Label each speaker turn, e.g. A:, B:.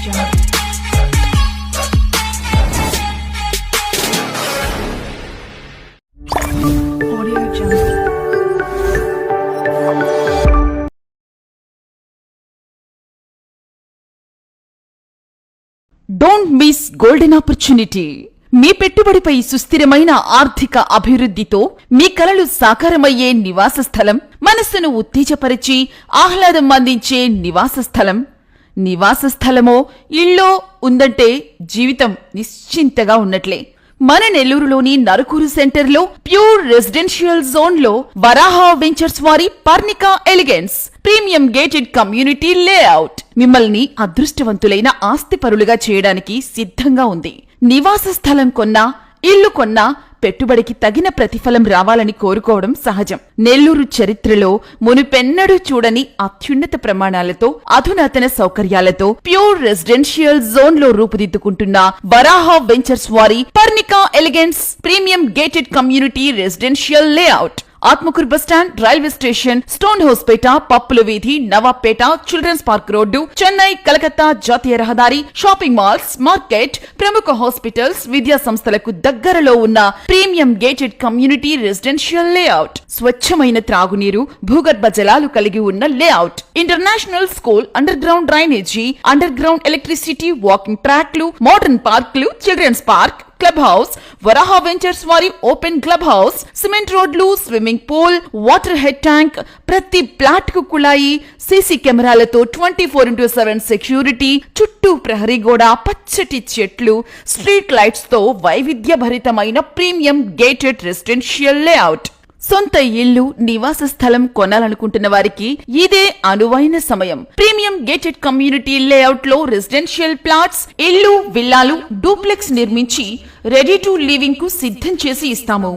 A: Audio
B: don't miss golden opportunity మీ పెట్టుబడిపై సుస్థిరమైన ఆర్థిక అభివృద్ధితో మీ కలలు సాకారమయ్యే నివాస స్థలం మనస్సును ఉత్తేజపరిచి ఆహ్లాదం అందించే నివాస స్థలం నివాస స్థలమో ఇళ్ళో ఉందంటే జీవితం నిశ్చింతగా ఉన్నట్లే. మన నెల్లూరులోని నరుకూరు సెంటర్లో ప్యూర్ రెసిడెన్షియల్ జోన్లో వరాహ వెంచర్స్ వారి Parnika Elegance premium gated community layout మిమ్మల్ని అదృష్టవంతులైన ఆస్తిపరులుగా చేయడానికి సిద్ధంగా ఉంది. నివాస స్థలం కొన్నా ఇల్లు కొన్నా పెట్టుబడికి తగిన ప్రతిఫలం రావాలని కోరుకోవడం సహజం. నెల్లూరు చరిత్రలో మునుపెన్నడూ చూడని అత్యున్నత ప్రమాణాలతో అధునాతన సౌకర్యాలతో ప్యూర్ రెసిడెన్షియల్ జోన్లో రూపుదిద్దుకుంటున్న వరాహ వెంచర్స్ వారి Parnika elegance premium gated community residential layout. Atmakur bus stand railway station Stonehousepet పప్పుల వీధి Nawabpet children's park road Chennai Calcutta జాతీయ రహదారి షాపింగ్ మాల్స్ మార్కెట్ ప్రముఖ హాస్పిటల్స్ విద్యా సంస్థలకు దగ్గరలో ఉన్న premium gated community residential layout. స్వచ్ఛమైన త్రాగునీరు భూగర్భ జలాలు కలిగి ఉన్న layout. International school underground drainage underground electricity walking ట్రాక్లు మోడర్న్ పార్క్లు children's park club house Varaha ventures వారి ఓపెన్ క్లబ్ హౌస్ సిమెంట్ రోడ్లు swimming pool water head tank ప్రతి ప్లాట్కు కుళాయి సీసీ కెమెరాలతో twenty four into seven security చుట్టూ ప్రహరీ గోడ పచ్చటి చెట్లు స్ట్రీట్ లైట్స్తో వైవిధ్యభరితమైన ప్రీమియం గేటెడ్ రెసిడెన్షియల్ లేఅవుట్. సొంత ఇల్లు నివాస స్థలం కొనాలనుకుంటున్న వారికి ఇదే అనువైన సమయం. ప్రీమియం గేటెడ్ కమ్యూనిటీ లేఅవుట్లో రెసిడెన్షియల్ ప్లాట్స్ ఇల్లు విల్లాలు డూప్లెక్స్ నిర్మించి రెడీ టు లివింగ్కు సిద్ధం చేసి ఇస్తాము.